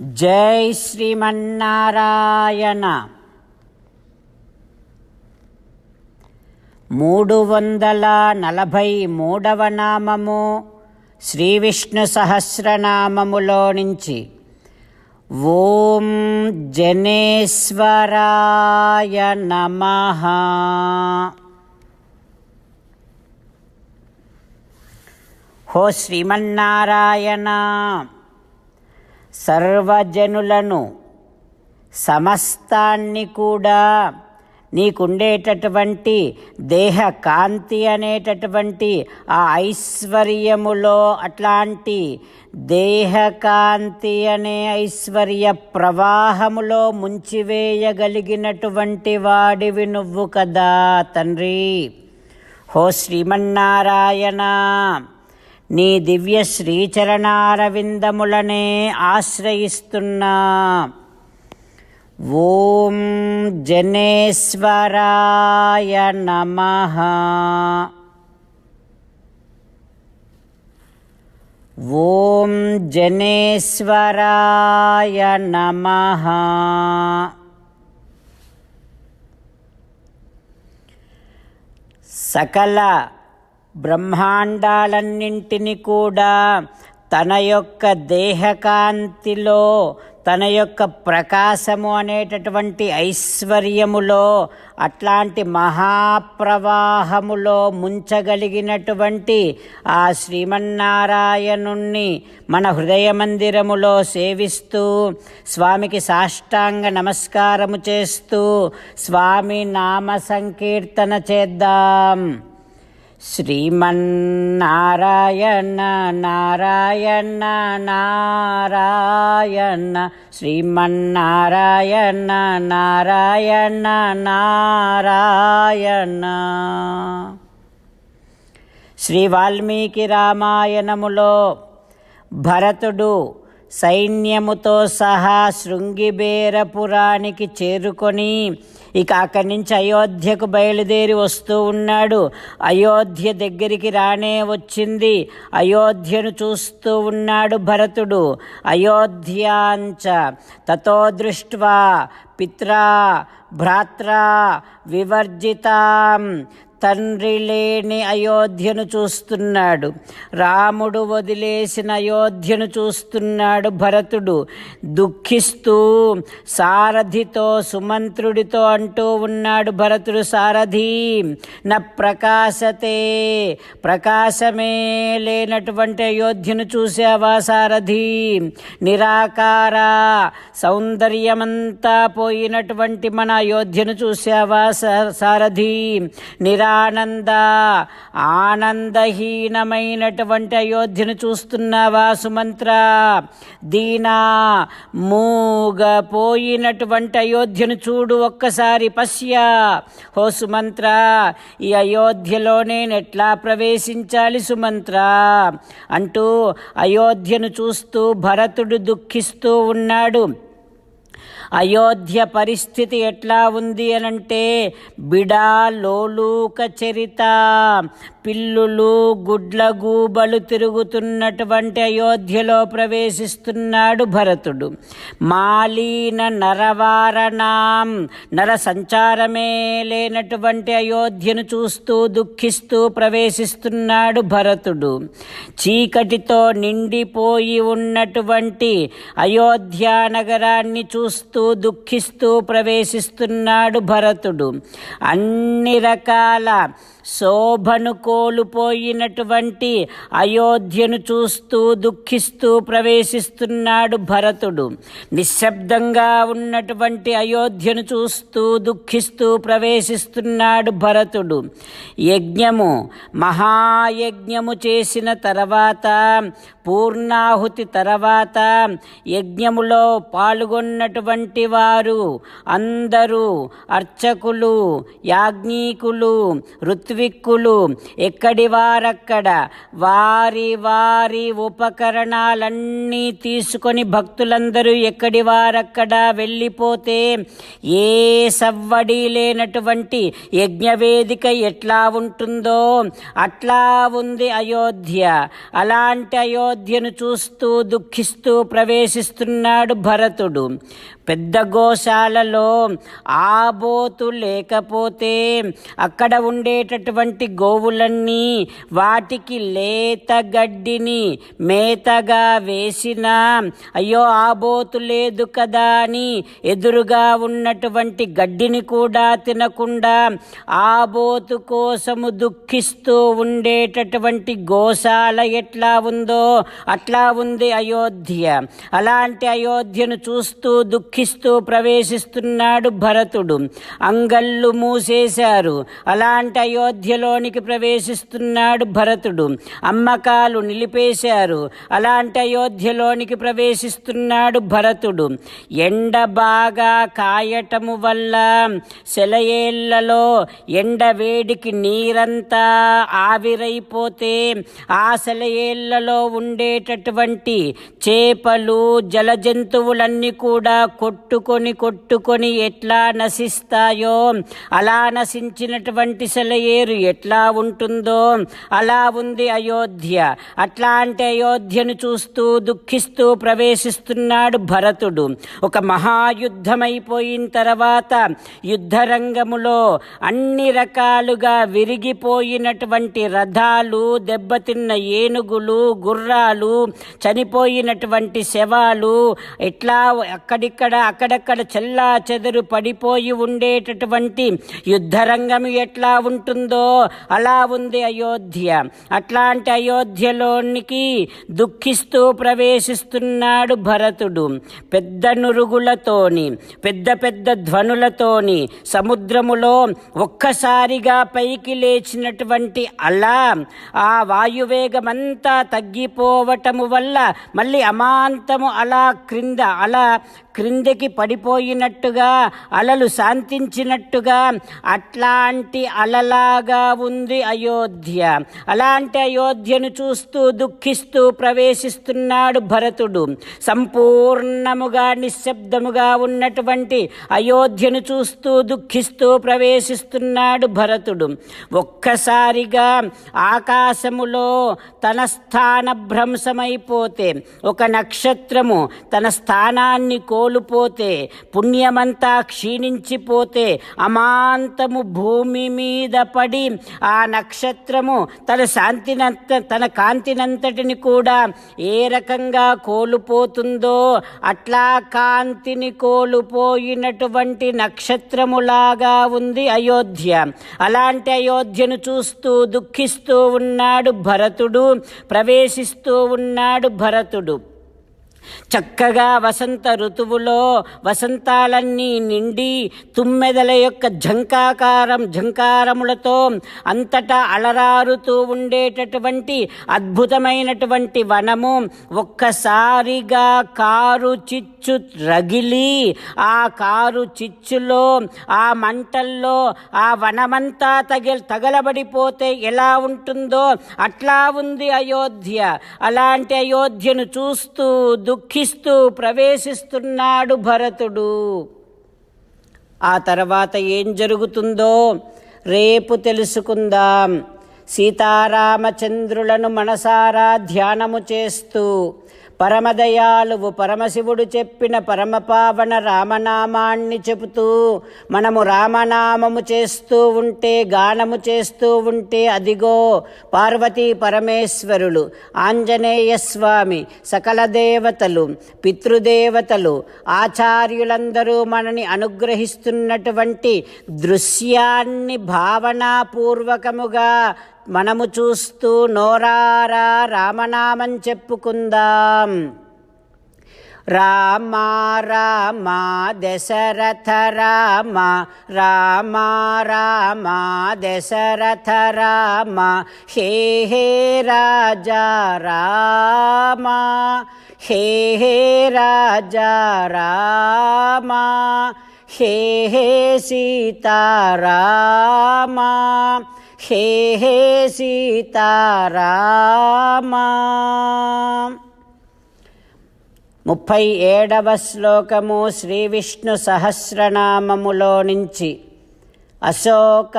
జై శ్రీమన్నారాయణ. మూడు వందల నలభై మూడవ నామము శ్రీ విష్ణు సహస్రనామములో నుంచి. ఓం జనేశ్వరాయ నమ. హో శ్రీమన్నారాయణ. సర్వజనులను సమస్తాన్ని కూడా నీకుండేటటువంటి దేహ కాంతి అనేటటువంటి ఆ ఐశ్వర్యములో అట్లాంటి దేహకాంతి అనే ఐశ్వర్య ప్రవాహములో ముంచివేయగలిగినటువంటి వాడివి నువ్వు కదా తండ్రి. హో శ్రీమన్నారాయణ. నీ దివ్య శ్రీచరణారవిందములనే ఆశ్రయిస్తున్నా. ఓం జనేశ్వరాయ నమః. ఓం జనేశ్వరాయ నమః. సకల బ్రహ్మాండాలన్నింటిని కూడా తన యొక్క దేహకాంతిలో తన యొక్క ప్రకాశము అనేటటువంటి ఐశ్వర్యములో అట్లాంటి మహాప్రవాహములో ముంచగలిగినటువంటి ఆ శ్రీమన్నారాయణుణ్ణి మన హృదయ మందిరములో సేవిస్తూ స్వామికి సాష్టాంగ నమస్కారము చేస్తూ స్వామి నామ సంకీర్తన చేద్దాం. శ్రీమన్నారాయణ నారాయణ నారాయణ. శ్రీమన్నారాయణ నారాయణ నారాయణ. శ్రీ వాల్మీకి రామాయణములో భరతుడు సైన్యముతో సహా శృంగిబేరపురానికి చేరుకొని ఇక అక్కడి నుంచి అయోధ్యకు బయలుదేరి వస్తూ ఉన్నాడు. అయోధ్య దగ్గరికి రానే వచ్చింది. అయోధ్యను చూస్తూ ఉన్నాడు భరతుడు. అయోధ్యాంచ తతో దృష్ట్వా పిత్రా భ్రాత్రా వివర్జితాం తండ్రి లేని అయోధ్యను చూస్తున్నాడు. రాముడు వదిలేసిన అయోధ్యను చూస్తున్నాడు భరతుడు. దుఃఖిస్తూ సారథితో సుమంత్రుడితో అంటూ ఉన్నాడు భరతుడు సారథి న ప్రకాశతే ప్రకాశమే లేనటువంటి అయోధ్యను చూసావా సారథి? నిరాకార సౌందర్యమంతా పోయినటువంటి మన అయోధ్యను చూసావా సారథి? నిరా ఆనంద. ఆనందహీనమైనటువంటి అయోధ్యను చూస్తున్నావా సుమంత్ర దీనా మూగపోయినటువంటి అయోధ్యను చూడు ఒక్కసారి పశ్య. హో సుమంత్ర ఈ అయోధ్యలో నేను ఎట్లా ప్రవేశించాలి సుమంత్ర? అంటూ అయోధ్యను చూస్తూ భరతుడు దుఃఖిస్తూ ఉన్నాడు. అయోధ్య పరిస్థితి ఎట్లా ఉంది అనంటే బిడా లోలూక చరిత. పిల్లులు గుడ్ల గూబలు తిరుగుతున్నటువంటి అయోధ్యలో ప్రవేశిస్తున్నాడు భరతుడు. మాలీన నరవారణాం నర సంచారమే లేనటువంటి అయోధ్యను చూస్తూ దుఃఖిస్తూ ప్రవేశిస్తున్నాడు భరతుడు. చీకటితో నిండిపోయి ఉన్నటువంటి అయోధ్య నగరాన్ని చూస్తూ దుఃఖిస్తూ ప్రవేశిస్తున్నాడు భరతుడు. అన్ని రకాల శోభను కోల్పోయినటువంటి అయోధ్యను చూస్తూ దుఃఖిస్తూ ప్రవేశిస్తున్నాడు భరతుడు. నిశ్శబ్దంగా ఉన్నటువంటి అయోధ్యను చూస్తూ దుఃఖిస్తూ ప్రవేశిస్తున్నాడు భరతుడు. యజ్ఞము మహాయజ్ఞము చేసిన తర్వాత పూర్ణాహుతి తర్వాత యజ్ఞములో పాల్గొన్నటువంటి వారు అందరూ అర్చకులు యాజ్ఞీకులు ఋత్విక్కులు ఎక్కడి వారక్కడ వారి వారి ఉపకరణాలన్నీ తీసుకొని భక్తులందరూ ఎక్కడి వారక్కడ వెళ్ళిపోతే ఏ సవ్వడి లేనటువంటి యజ్ఞవేదిక ఎట్లా ఉంటుందో అట్లా ఉంది అయోధ్య. అలాంటి అయోధ్యను చూస్తూ దుఃఖిస్తూ ప్రవేశిస్తున్నాడు భరతుడు. పెద్ద గోశాలలో ఆబోతు లేకపోతే అక్కడ ఉండేటటువంటి గోవులన్నీ వాటికి లేత గడ్డిని మేతగా వేసిన అయ్యో ఆబోతు లేదు కదా అని ఎదురుగా ఉన్నటువంటి గడ్డిని కూడా తినకుండా ఆబోతు కోసము దుఃఖిస్తూ ఉండేటటువంటి గోశాల ఎట్లా ఉందో అట్లా ఉంది అయోధ్య. అలాంటి అయోధ్యను చూస్తూ దుఃఖిస్తూ ప్రవేశిస్తున్నాడు భరతుడు. అంగళ్ళు మూసేశారు. అలాంటి అయోధ్యలోనికి ప్రవేశిస్తున్నాడు భరతుడు. అమ్మకాలు నిలిపేశారు. అలాంటి అయోధ్యలోనికి ప్రవేశిస్తున్నాడు భరతుడు. ఎండ బాగా కాయటము వల్ల సెలయేళ్ళలో ఎండ వేడికి నీరంతా ఆవిరైపోతే ఆ సెలయేళ్ళలో ఉండేటటువంటి చేపలు జల జంతువులన్నీ కూడా కొట్టుకొని కొట్టుకొని ఎట్లా నశిస్తాయో అలా నశించినటువంటి సెలయేరు ఎట్లా ఉంటుందో అలా ఉంది అయోధ్య. అట్లాంటి అయోధ్యను చూస్తూ దుఃఖిస్తూ ప్రవేశిస్తున్నాడు భరతుడు. ఒక మహాయుద్ధమైపోయిన తర్వాత యుద్ధరంగములో అన్ని రకాలుగా విరిగిపోయినటువంటి రథాలు దెబ్బతిన్న ఏనుగులు గుర్రాలు చనిపోయినటువంటి శవాలు ఎట్లా అక్కడిక్కడ అక్కడక్కడ చెల్లా చెదరు పడిపోయి ఉండేటటువంటి యుద్ధరంగం ఎట్లా ఉంటుందో అలా ఉంది అయోధ్య. అట్లాంటి అయోధ్యలోనికి దుఃఖిస్తూ ప్రవేశిస్తున్నాడు భరతుడు. పెద్ద నురుగులతోని పెద్ద పెద్ద ధ్వనులతోని సముద్రములో ఒక్కసారిగా పైకి లేచినటువంటి అలా ఆ వాయువేగమంతా తగ్గిపోవటము వల్ల మళ్ళీ అమాంతము అలా క్రింద అలా క్రిందకి పడిపోయినట్టుగా అలలు శాంతించినట్టుగా అట్లాంటి అలలాగా ఉంది అయోధ్య. అలాంటి అయోధ్యను చూస్తూ దుఃఖిస్తూ ప్రవేశిస్తున్నాడు భరతుడు. సంపూర్ణముగా నిశ్శబ్దముగా ఉన్నటువంటి అయోధ్యను చూస్తూ దుఃఖిస్తూ ప్రవేశిస్తున్నాడు భరతుడు. ఒక్కసారిగా ఆకాశములో తన స్థాన భ్రంశమైపోతే ఒక నక్షత్రము తన స్థానాన్ని కో కోల్పోతే పుణ్యమంతా క్షీణించిపోతే అమాంతము భూమి మీద పడి ఆ నక్షత్రము తన శాంతినంత తన కాంతినంతటిని కూడా ఏ రకంగా కోల్పోతుందో అట్లా కాంతిని కోల్పోయినటువంటి నక్షత్రములాగా ఉంది అయోధ్య. అలాంటి అయోధ్యను చూస్తూ దుఃఖిస్తూ ఉన్నాడు భరతుడు ప్రవేశిస్తూ ఉన్నాడు భరతుడు. చక్కగా వసంత ఋతువులో వసంతాలన్నీ నిండి తుమ్మెదల యొక్క ఝంకాకారం ఝంకారములతో అంతటా అలరారుతూ ఉండేటటువంటి అద్భుతమైనటువంటి వనము. ఒక్కసారిగా కారు చిచ్చు రగిలి ఆ కారు చిచ్చులో ఆ మంటల్లో ఆ వనమంతా తగిల్ తగలబడిపోతే ఎలా ఉంటుందో అట్లా ఉంది అయోధ్య. అలాంటి అయోధ్యను చూస్తూ దుఃఖిస్తూ ప్రవేశిస్తున్నాడు భరతుడు. ఆ తర్వాత ఏం జరుగుతుందో రేపు తెలుసుకుందాం. సీతారామచంద్రులను మనసారా ధ్యానము చేస్తూ పరమదయాలువు పరమశివుడు చెప్పిన పరమపావన రామనామాన్ని చెబుతూ మనము రామనామము చేస్తూ ఉంటే గానము చేస్తూ ఉంటే అదిగో పార్వతీ పరమేశ్వరులు ఆంజనేయ స్వామి సకల దేవతలు పితృదేవతలు ఆచార్యులందరూ మనని అనుగ్రహిస్తున్నటువంటి దృశ్యాన్ని భావనాపూర్వకముగా మనము చూస్తూ నోరారా రామనామం చెప్పుకుందాం. రామ రామ దశరథ రామ రామ రామ దశరథ రామ హే హే రాజా రామ హే హే రాజా రామ హే హే సీతారామ హే హే సీతారామా. ముప్పై ఏడవ శ్లోకము శ్రీ విష్ణు సహస్రనామములో నుంచి అశోక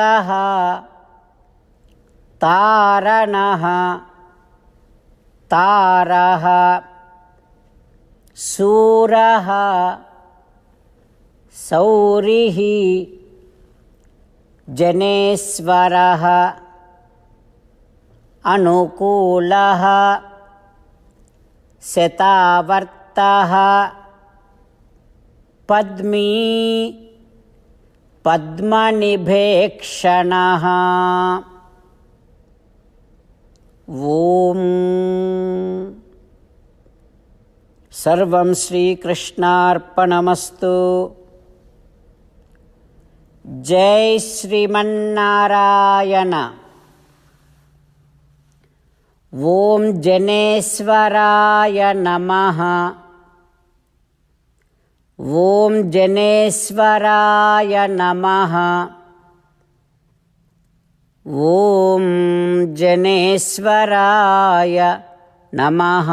తారణ తార సూర సౌరి जनेश्वरः अनुकूलः शतावर्तः पद्मी पद्मनिभेक्षणः ॐ सर्वं श्रीकृष्णार्पणमस्तु। जय श्रीमन्नारायण। ॐ जनेश्वराय नमः। ॐ जनेश्वराय नमः। ॐ जनेश्वराय नमः।